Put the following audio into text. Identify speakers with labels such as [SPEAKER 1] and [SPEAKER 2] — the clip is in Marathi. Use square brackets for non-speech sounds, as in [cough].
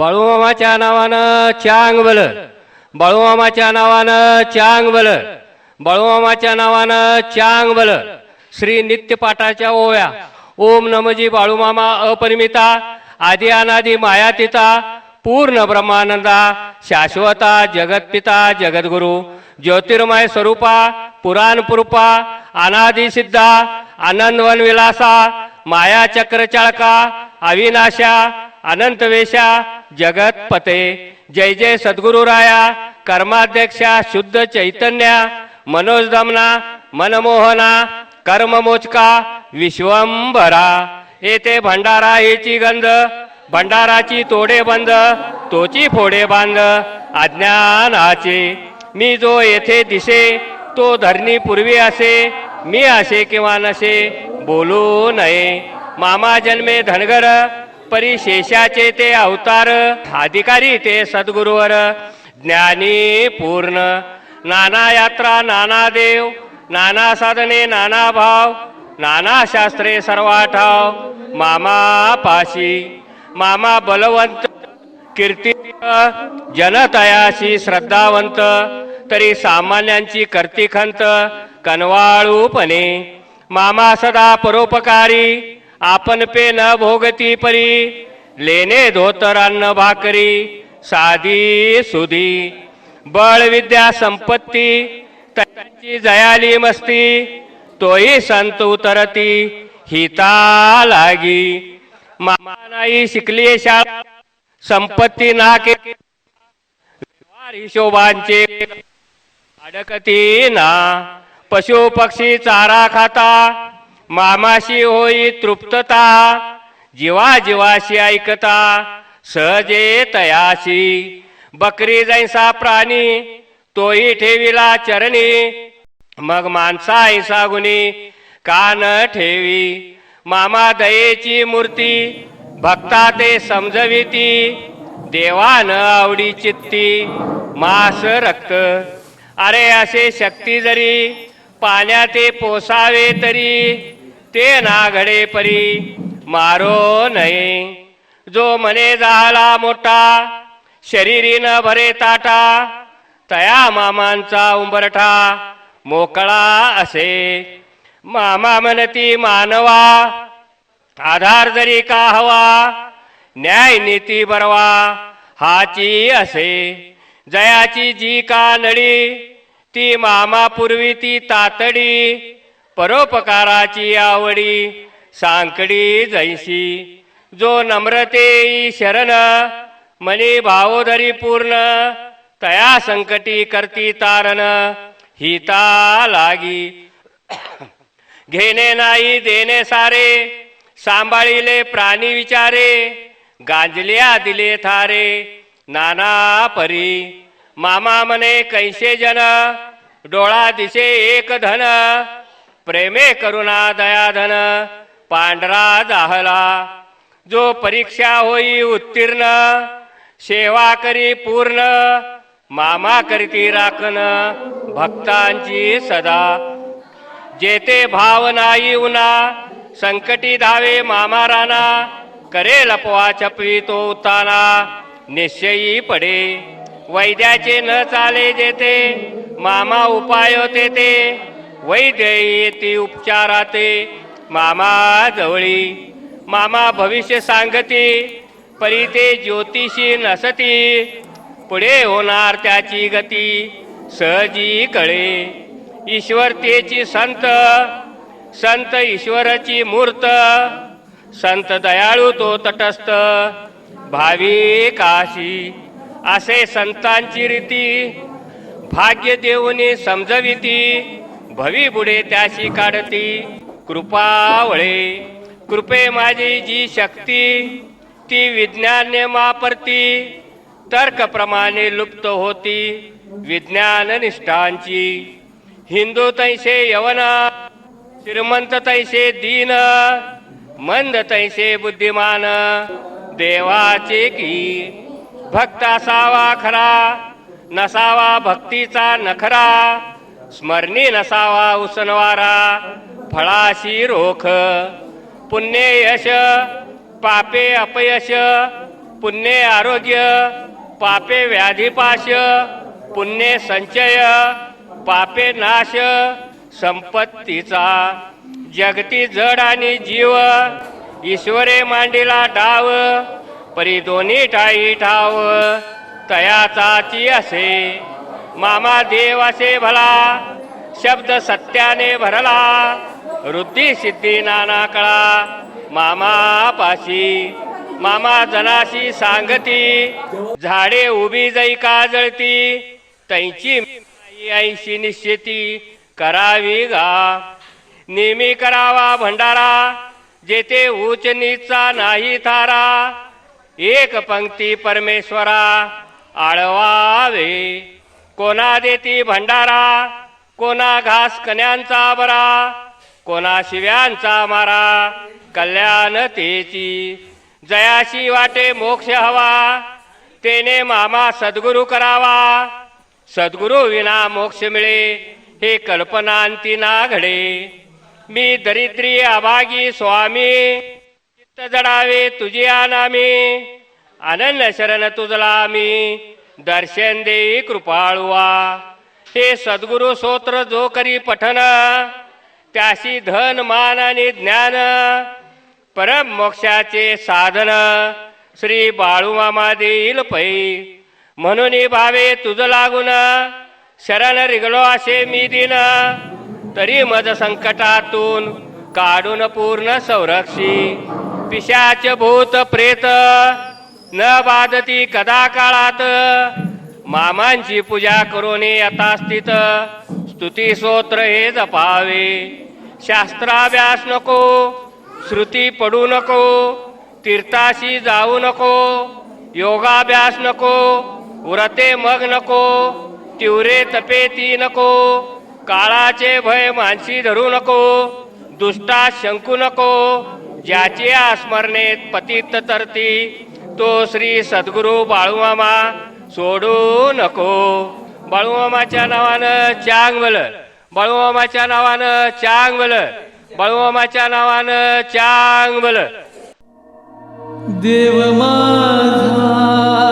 [SPEAKER 1] बाळूमामाच्या नावानं चांग बल. बाळूमामाच्या नावानं चांग बल. बाळूमामाच्या नावानं चांग बल. श्री नित्यपाठाच्या ओव्या. ओम नमजी बाळूमामा अपरिमिता. आदी अनादी मायातिता पूर्ण ब्रह्मानंदा. शाश्वता जगतपिता जगद्गुरु. ज्योतिर्मय स्वरूपा पुराण पुरुपा अनादी सिद्धा आनंदवन विलासा माया चक्र चाळका अविनाशा अनंत वेशा जगतपते जय जय सद्गुरुराया कर्माध्यक्षा शुद्ध चैतन्या मनोज दमना मनमोहना कर्ममोचका विश्वंभरा येथे भंडारा येची गंध भंडाराची तोडे बंद तोची फोडे बांध अज्ञानाचे मी जो येथे दिसे तो धरणी पूर्वी असे मी असे किंवा नसे बोलू नये मामा जन्मे धनगर परिशेषाचे ते अवतार अधिकारी ते सद्गुरुवर ज्ञानी पूर्ण. नाना यात्रा नाना देव नाना साधने नाना भाव नाना शास्त्रे सर्वाठाव मामा पाशी मामा बलवंत कीर्ती जनतयाशी श्रद्धावंत तरी सामान्यांची करतीखंत कनवाळूपणे. मामा सदा परोपकारी आपण पे न भोगती परी लेणे धोतर अन्न भाकरी साधी सुधी. बळ विद्या संपत्ती त्यांची जयाली मस्ती तोही संत उतरती हिता लागी. मामा नाही शिकली शाळा संपत्ती ना के हिशोबांचे. अडकती ना पशु पक्षी चारा खाता मामाशी होई तृप्तता जीवा जीवाशी ऐकता सहजे तयाशी. बकरी जैसा प्राणी तोही ठेविला चरणी. मग माणसा ऐसा गुणी कान ठेवी? मामा दयेची मूर्ती भक्ता ते समजविती. देवान आवडी चित्ती मास रक्त. अरे असे शक्ती जरी पाण्या ते पोसावे तरी. ते ना घडे परी मारो नये. जो मने झाला मोठा शरीरी न भरे ताटा तया मामांचा उंबरठा मोकळा असे. मामा म्हणती मानवा आधार जरी का हवा न्याय नीती बरवा हाची असे. जयाची जी का नळी ती मामा पूर्वी ती तातडी परोपकाराची आवडी सांकडी जैसी जो नम्रते शरण मनी भावोधरी पूर्ण तया संकटी करती तारण हिता लागी. [coughs] घेणे नाही देणे सारे सांभाळिले प्राणी विचारे गांजल्या दिले थारे नाना परी. मामा मने कैसे जन डोळा दिसे एक धन प्रेमे करुणा दयाधन पांढरा जाहला. जो परीक्षा होई उत्तीर्ण सेवा करी पूर्ण मामा करीती राखण भक्तांची सदा. जेते भाव नाही उना संकटी धावे मामा राणा करे लपवा छपवी तो उताना निश्चयी पडे. वैद्याचे न चाले जेते मामा उपाय तेते वैद्य उपचाराते मामा जवळी. मामा भविष्य सांगते परी ते ज्योतिषी नसती. पुढे होणार त्याची गती सहजी कळे. ईश्वरतेची संत संत ईश्वराची मूर्त. संत दयाळू तो तटस्थ भावी काशी. असे संतांची रीती भाग्य देऊनी समजविती. भवी बुडे त्याशी काढती. कृपावळे कृपे माझी जी शक्ती ती विज्ञाने मापरती. तर्कप्रमाणे लुप्त होती विज्ञान निष्ठांची हिंदू तैसे यवन श्रीमंत तैसे दीन मंद तैसे बुद्धिमान. देवाचे की भक्त असावा खरा नसावा भक्तीचा नखरा. स्मरणी नसावा उसनवारा फळाशी रोख. पुण्य यश पापे अपयश. पुण्य आरोग्य पापे व्याधिपाश. पुण्य संचय पापे नाश. संपत्तीचा जगती जड आणि जीव. ईश्वरे मांडीला डाव परी दोन्ही टाळी ठाव. तयाचाची असे. मामा देव असे भला शब्द सत्याने भरला वृद्धी सिद्धी नाना कळा मामा पाशी मामा जनाशी सांगती झाडे उभी जाई का जळती त्यांची ऐशी निश्चिती करावी गा. नेहमी करावा भंडारा जेथे उच्च नीचा नाही थारा एक पंक्ती परमेश्वरा आळवावे. कोणा देती भंडारा कोणा घास कन्यांचा बरा कोणा शिव्यांचा मारा कल्याण तेची. जयाशी वाटे मोक्ष हवा तेने मामा सद्गुरु करावा. सद्गुरु विना मोक्ष मिळे हे कल्पनांती ना घडे मी दरिद्री अभागी स्वामी चित्त जडावे तुझी आनामी. अनन्य शरण तुझला मी दर्शन देई कृपाळुवा. हे सद्गुरु स्तोत्र जो करी पठन त्याशी धन मान आणि ज्ञान परम मोक्षाचे साधन श्री बाळूमामा देईल पै. म्हणून भावे तुझ लागून शरण रिगलो असे मी दिन. तरी मज संकटातून काढून पूर्ण संरक्षी. पिशाच भूत प्रेत न बाधती कदा काळात मामांची पूजा करून यथा स्थित. स्तुती स्तोत्र हे जपावे. शास्त्राभ्यास नको श्रुती पडू नको तीर्थाशी जाऊ नको योगाभ्यास नको व्रते मग नको तिवरे तपे ती नको काळाचे भय मानसी धरू नको दुष्टा शंकू नको ज्याचे स्मरणेत पतित तरती. तो श्री सद्गुरु बाळूमामा सोडू नको. बाळूमामाच्या नावानं चांगल बाळूमामाच्या नावानं चांगल बाळूमामाच्या नावानं चांगल
[SPEAKER 2] देव माझा